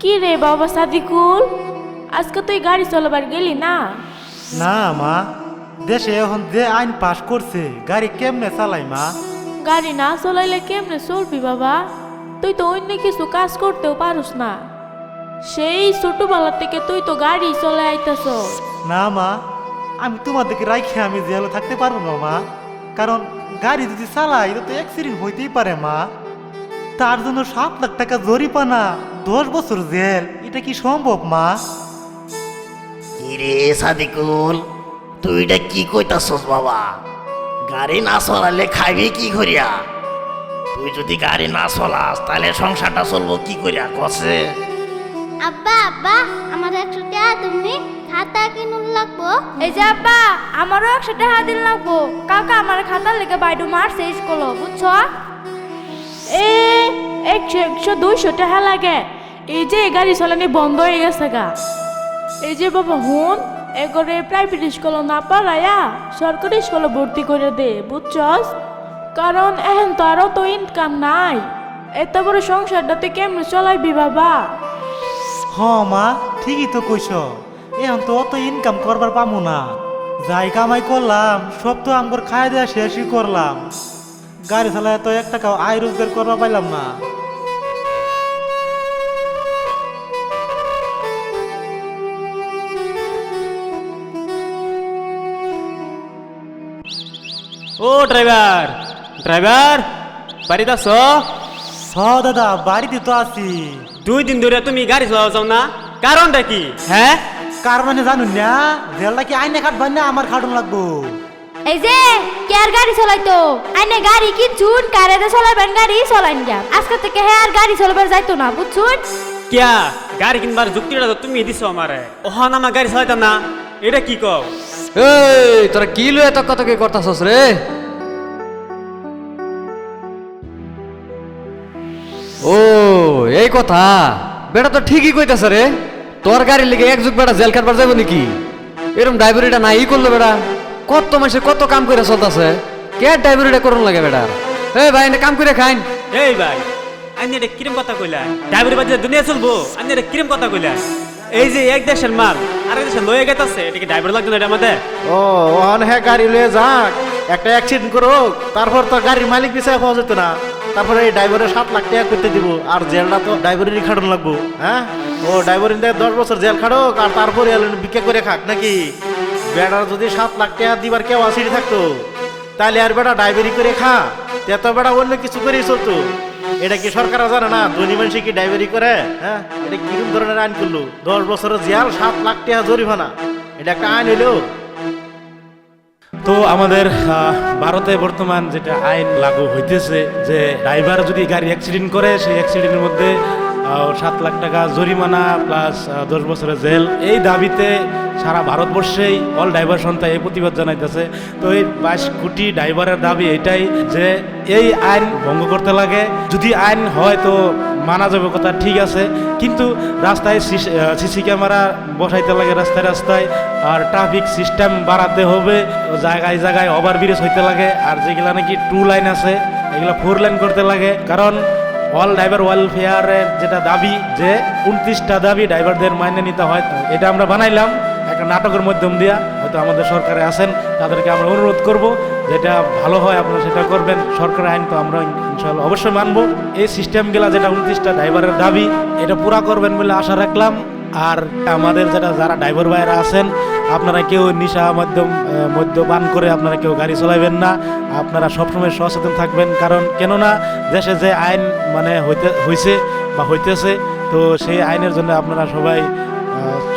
কি রে বাবা সাদিকুল? আজকে তুই গাড়ি চালাবার গেলি না? না মা। দেশে এখন যে আইন পাশ করছে গাড়ি কেমনে চালাই মা? গাড়ি না চলাইলে কেমনে চলবি বাবা? তুই তো অন্য কিছু কাজ করতেও পারুস না। সেই ছোটবেলা থেকে তুই তো গাড়ি চলে আইতাছ। না মা আমি তোমাদেরকে রাইখে আমি জেলে থাকতে পারব না মা। কারণ গাড়ি যদি চালাই এটা তো অ্যাক্সিডেন্ট হইতেই পারে মা। তার জন্য সাত লাখ টাকা জরিপানা দশ বছর জেল এটা কি সম্ভব মা? কিরে সাদিকুল তুই এটা কি কইতাছস বাবা? গাড়ি না চলালে খাইবি কি করিয়া? তুই যদি গাড়ি না চলাস তাহলে সংসারটা চলবো কি করিয়া কসে? আব্বা আব্বা আমার একশো টাকা তুমি খাতা কিনুন লাগবো? এই যে আব্বা, আমারও একশো টাকা দিন লাগবো। কাকা আমার খাতার লেগে বাইডু মারছে স্কুল, বুঝছ? এ, একশো একশো দুইশো টাকা লাগে। এই যে গাড়ি চালানি বন্ধ হয়ে গেছে গা। এই যে বাবা, হুন, এগরে প্রাইভেট স্কুল না পারায়া সরকারি স্কুলে ভর্তি করে দে, বুঝছস? কারণ এখন তো আরও তো ইনকাম নাই। এত বড় সংসারটা তুই কেমনে চলাইবি বাবা? হ মা, ঠিকই তো কইস এখন তো অত ইনকাম করবার পামু না। যাই কামাই করলাম, সব তো আমগর খাই দেওয়া শেষই করলাম। গাড়ি চালায় তো এক টাকা আয় রোজগার করবার পাইলাম না। ও, ড্রাইভার ড্রাইভার, বাড়িতে আছো? হ দাদা বাড়িতে তো আছি। দুই দিন ধরে তুমি গাড়ি চালাও যাও না। কারণটা কি? হ্যাঁ? কার মানে জানুন না জেলটা কি আইনে খাটবেন না আমার খাটন লাগবো? এই যে কে আর গাড়ি চলাইতো? আইনে গাড়ি কিনছুন কারেতে চলাইবেন গাড়ি চলাইন গা আজকে থেকে হ্যাঁ আর গাড়ি চলাবার যাইতো না বুঝছুন? কিয়া গাড়ি কিনবার যুক্তিটা তো তুমি দিছো আমারে। ওহান আমার গাড়ি চালাইতাম না। এটা কি কও? এই তোরা কি লয়ে এত কত কি করতাছস রে? ও এই কথা? বেটা তো ঠিকই কইতাছে রে। তোর গাড়ি লেগে এক যুগ বেটা জেল কাটবার যাব নাকি? এরকম ড্রাইভারিটা নাই ই করল বেটা। কত মাসে কত কাম করে চলতেছে। কে ড্রাইভারিটা করুন লাগে বেটা? এই ভাই এনে কাম করে খাইন। এই ভাই আনি এটা কিরম কথা কইলা? ড্রাইভারি বাজে দুনিয়া চলবো আনি এটা কিরম কথা কইলা? এই যে এক দেশের মাল আরেক দেশে লয়ে গেতাছে এটা কি ড্রাইভার লাগবে না এটা আমাদের? ও ওখানে হ্যাঁ গাড়ি লয়ে যাক একটা অ্যাক্সিডেন্ট করুক তারপর তো গাড়ির মালিক বিষয়ে পাওয়া যেত না। তারপরে এই ড্রাইভারের সাত লাখ টাকা করতে দিব। আর জেলটা তো ড্রাইভারেরই খাটন লাগবো হ্যাঁ? ও ড্রাইভার দশ বছর জেল খাটুক, আর তারপরে বিক্রি করে খাক নাকি? বেড়ার যদি সাত লাখ টাকা দিবার কেউ আসিরি থাকতো তাহলে আর বেটা ড্রাইভারি করে খা। তে তো বেটা অন্য কিছু করেই চলতো। এটা কি সরকার জানে না? ধনী মানুষ কি ড্রাইভারি করে হ্যাঁ? এটা কিরম ধরনের আইন করল? দশ বছরের জেল, সাত লাখ টাকা জরিমানা। এটা একটা আইন হইল। তো আমাদের ভারতে বর্তমান যেটা আইন লাগু হইতেছে যে ড্রাইভার যদি গাড়ি অ্যাক্সিডেন্ট করে, সেই অ্যাক্সিডেন্টের মধ্যে সাত লাখ টাকা জরিমানা প্লাস দশ বছরের জেল। এই দাবিতে সারা ভারতবর্ষেই অল ড্রাইভার সন্থা এই প্রতিবাদ জানাইতেছে। তো এই বাইশ কোটি ড্রাইভারের দাবি এটাই যে এই আইন ভঙ্গ করতে লাগে। যদি আইন হয় তো মানা যাবে, কথা ঠিক আছে। কিন্তু রাস্তায় সিসি ক্যামেরা বসাইতে লাগে রাস্তায় রাস্তায়, আর ট্রাফিক সিস্টেম বাড়াতে হবে, জায়গায় জায়গায় ওভার ব্রিজ হইতে লাগে, আর যেগুলা নাকি টু লাইন আছে, এগুলো ফোর লাইন করতে লাগে। কারণ অল ড্রাইভার ওয়েলফেয়ারের যেটা দাবি, যে উনত্রিশটা দাবি ড্রাইভারদের মাইনে নিতে হয় এটা আমরা বানাইলাম। একটা নাটকের মাধ্যম দিয়া হয়তো আমাদের সরকারে আছেন, তাদেরকে আমরা অনুরোধ করব, যেটা ভালো হয় আপনারা সেটা করবেন। সরকার আইন তো আমরা ইনশাল্লাহ অবশ্যই মানব। এই সিস্টেমগুলা যেটা উনত্রিশটা ড্রাইভারের দাবি, এটা পুরা করবেন বলে আশা রাখলাম। আর আমাদের যেটা, যারা ড্রাইভার ভাইয়েরা আছেন, আপনারা কেউ নিশা মাধ্যম মদ্যপান করে আপনারা কেউ গাড়ি চালাবেন না। আপনারা সবসময় সচেতন থাকবেন, কারণ কেননা দেশে যে আইন মানে হইতে, হইছে বা হইতেছে, তো সেই আইনের জন্য আপনারা সবাই